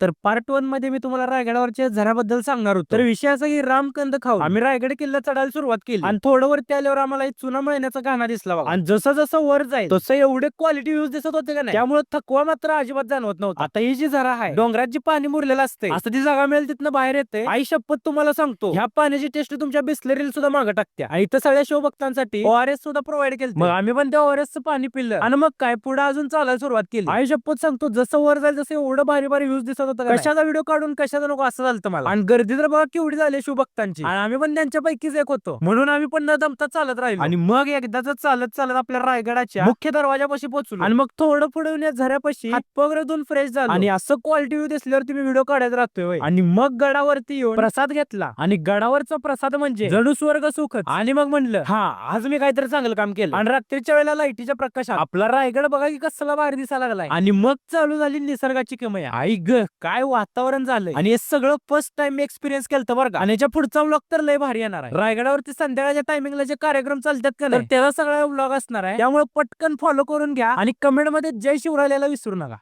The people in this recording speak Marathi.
तर पार्ट वनमध्ये मी तुम्हाला रायगडावरच्या झऱ्याबद्दल सांगणार होतो. तर विषय असा की रामकंद खाऊ आम्ही रायगड किल्ला चढायला सुरुवात केली. आणि थोडं वरती आल्यावर आम्हाला एक चुना मिळण्याचा गाणा दिसला बघा. आणि जसं जसं वर जाईल तसं एवढे क्वालिटी व्ह्यूज दिसत होते का नाही? त्यामुळे थकवा मात्र अजिबात जाणवत नव्हता. आता ही जी झरा आहे डोंगरात जी पाणी मुरलेलं असते असं ती जागा मिळेल तिथनं बाहेर येते आई शपथ तुम्हाला सांगतो ह्या पाण्याची टेस्ट तुमच्या बिस्लरीला सुद्धा मागं टाकते आणि इथं सगळ्या शिवभक्तांसाठी ओआरएस सुद्धा प्रोव्हाइड केलं मग आम्ही पण त्या ओआरएस पाणी पिलं. आणि मग काय पुढे अजून चालायला सुरुवात केली. आई शपथ सांगतो जसं वर जाईल तसं एवढं भारी भारी व्ह्यूज दिसत होतं का कशाचा व्हिडिओ काढून कशाचा नको असं झालं मला. आणि गर्दी तर बघा केवढी झाली शिवभक्तांची आणि आम्ही पण त्यांच्यापैकीच एक होतो. म्हणून आम्ही पण न दमता चालत राहिलो. आणि मग एकदाच चालत चालत आपल्या रायगडाच्या मुख्य दरवाजापाशी पोहोचलो. आणि मग थोडं पुढे या झऱ्यापाशी हात पगड दोन फ्रेश झालो. आणि असं क्वालिटी व्ह्यू दिसल्यावर तुम्ही व्हिडिओ काढत राहतोय. आणि मग गडावरती येऊन प्रसाद घेतला. आणि गडावरचा प्रसाद म्हणजे जणू स्वर्ग सुखच. आणि मग म्हणलं हा आज मी काहीतरी चांगलं काम केलं. आणि रात्रीच्या वेळेला लाईटीच्या प्रकाशात आपला रायगड बघा की कसला भारी दिसायला लागलाय. आणि मग चालू झाली निसर्गाची किमया. आई ग काय वातावरण झालंय? आणि हे सगळं फर्स्ट टाइम मी एक्सपिरियन्स केलं बरं का. आणि याच्या पुढचा व्लॉग तर लय भारी येणार आहे. रायगडावरती संध्याकाळच्या टायमिंगला जे कार्यक्रम चालतात का त्याचा सगळा व्लॉग असणार आहे. त्यामुळे पटकन फॉलो करून घ्या आणि कमेंटमध्ये जय शिवरायला विसरू नका.